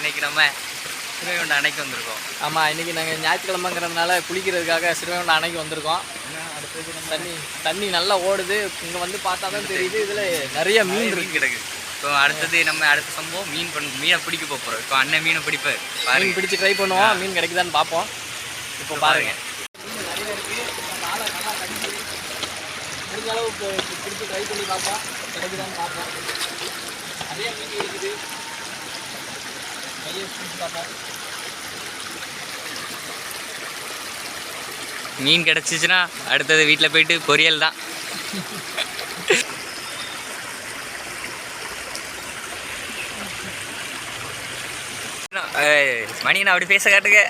இன்னைக்கு நம்ம சிறுவைகுண்ட அணைக்கு வந்திருக்கோம். ஆமாம் இன்றைக்கி நாங்கள் ஞாயிற்றுக்கிழமைங்கிறதுனால குளிக்கிறதுக்காக சிறுவைகுண்ட அணைக்கு வந்திருக்கோம். தண்ணி தண்ணி நல்லா ஓடுது. இங்கே வந்து பார்த்தா தான் தெரியுது. இதில் நிறைய மீன் இருக்கு. கிடக்கு. இப்போ அடுத்தது நம்ம அடுத்த சம்பவம் மீன் பண்ண மீனை பிடிக்க போக போகிறோம் இப்போ அண்ணன் மீனை பிடிப்பார். மீன் பிடிச்சி ட்ரை பண்ணுவோம். மீன் கிடைக்குதான்னு பார்ப்போம். இப்போ பாருங்க. முடிஞ்ச அளவு பிடிச்சி ட்ரை பண்ணி பார்ப்போம். கிடைக்குதான்னு பார்ப்போம். நிறைய மீன் இருக்குது. மீன் கிடச்சிச்சின்னா அடுத்தது வீட்டில் போயிட்டு பொரியல் தான். மணி நான் அப்படி பேச காட்டுங்க.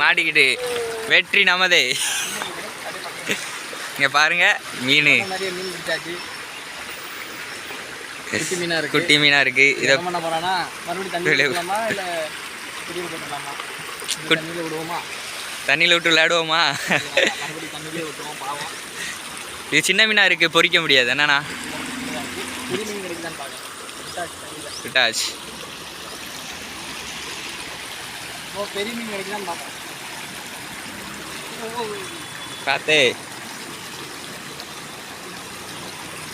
மாட்டிக்கிட்டு. வெற்றி நமதே. இங்கே பாருங்க மீன். நிறைய மீன் பிடிச்சாச்சு. குட்டி மீனா இருக்கு. குட்டி மீனாக இருக்குது இதை பண்ண போறானா மறுபடியும் தண்ணி விடலாமா இல்ல பெரிய போட்டுடலாமா தண்ணியில விடுவோமா? தண்ணியில் விட்டு விளையாடுவோமா? மறுபடியும் தண்ணியிலே விட்டுருவோம் பாவம். இது சின்ன மீனாக இருக்குது பொரிக்க முடியாது. என்னண்ணா? விட்டாச்சு பெரிய மீன் கிடைக்குதான்னு பார்ப்போம் ஓ, ஓ, ஓ. பார்த்தே பெரிய மீன் கிடைக்கும். சின்ன மீன் தான் கிடைக்கும். இது என்ன வரல வரையும்? இன்னொரு மீன் ஏ,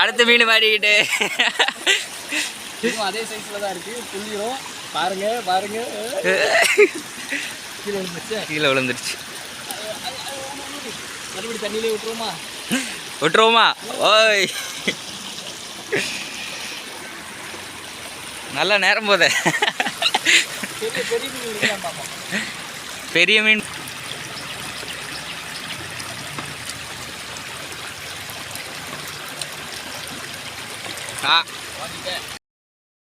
அடுத்த மீன் மாட்டிக்கிட்டு அதே சைஸ்ல தான் இருக்கு. புள்ளியும் பாருங்க பாருங்க. கீழே விழுந்துருச்சு. மறுபடியும் தண்ணியிலே விட்டுருவோமா? விட்டுருவோமா? ஓய். நல்ல நேரம் போதே. பெரிய மீன். பெரிய மீன்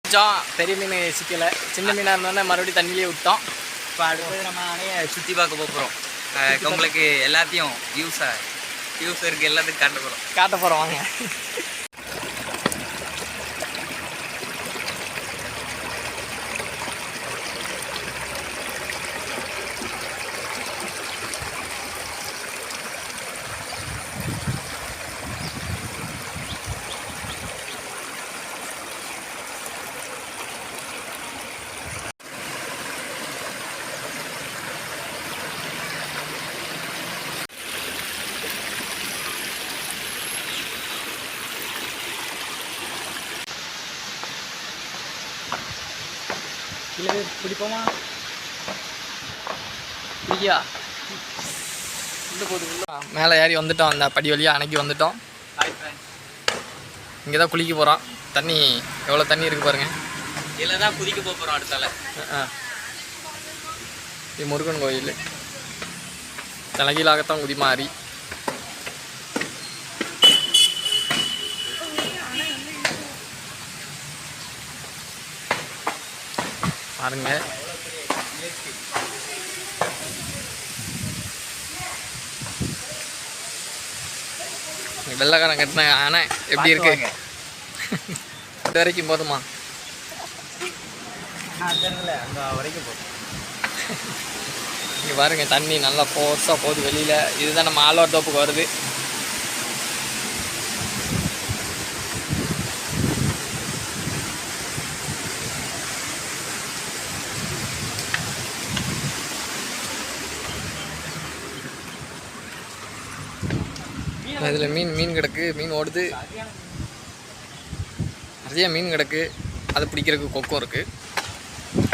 கொஞ்சம் பெரிய மீன் சிக்கலை. சின்ன மீனாக இருந்தோடனே மறுபடியும் தண்ணியிலே விட்டோம். இப்போ அடுத்தது நம்ம அணையை சுற்றி பார்க்க போகிறோம் உங்களுக்கு எல்லாத்தையும் வியூஸாக வியூஸ் இருக்குது எல்லாத்துக்கும் காட்ட போகிறோம் காட்ட போகிறோம் வாங்க. இல்லை பிடிப்போமா பிடிக்கியா உள்ள உள்ள. மேலே ஏறி வந்துட்டோம் அந்த படி வழியாக அணைக்கி வந்துட்டோம். இங்கே தான் குளிக்க போகிறோம் தண்ணி எவ்வளோ தண்ணி இருக்குது பாருங்க. இதில் தான் குதிக்க போகிறோம் அடுத்தால. ஆ இது முருகன் கோயில். தலைகீழாகத்தான் குதி பாருங்க. வெள்ளைக்காரன் கட்டின அணை எப்படி இருக்கு? இது வரைக்கும் போதுமா? இங்கே பாருங்க தண்ணி நல்லா ஃபோர்ஸாக போகுது வெளியில். இதுதான் நம்ம ஆழ்வார் தோப்புக்கு வருது. இதில் மீன் மீன் கிடக்கு மீன் ஓடுது. நிறைய மீன் கிடக்கு. அதை பிடிக்கிறதுக்கு கொக்கம் இருக்குது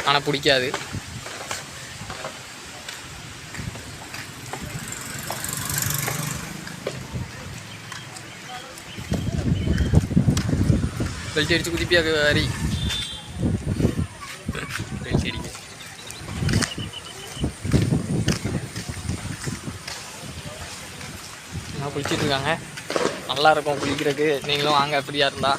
ஆனால் பிடிக்காது. வெளிச்சம் அடிச்சு குதிப்பியாக நான் குளிச்சிட்டு இருக்காங்க. நல்லா இருக்கும் குளிக்கிறதுக்கு. நீங்களும் வாங்க ஃப்ரீயாக இருந்தா.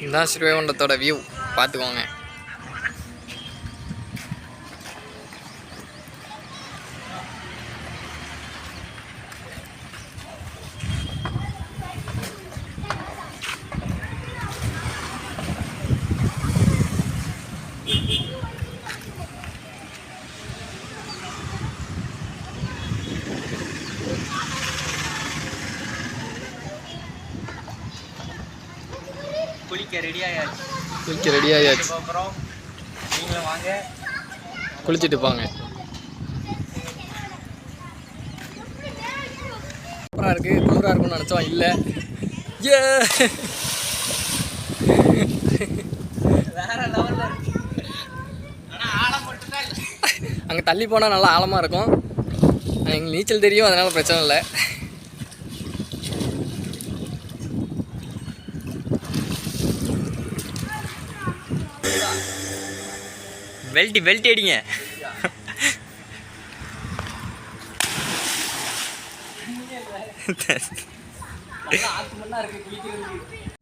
இதுதான் ஸ்ரீவைகுண்டத்தோட வியூ பார்த்துக்கோங்க. குளிக்க ரெடி ஆயாச்சு. குளிக்க ரெடி ஆயாச்சு. அப்புறம் நீங்களும் வாங்க. குளிச்சுட்டு போங்க சூப்பராக இருக்கு குளிராக இருக்கும்னு நினச்சோம் இல்லை. ஏ! அங்கே தள்ளி போனால் நல்லா ஆழமாக இருக்கும். எங்களுக்கு நீச்சல் தெரியும் அதனால பிரச்சனை இல்லை. பெல்ட் பெல்ட் அடிங்க. இருக்கு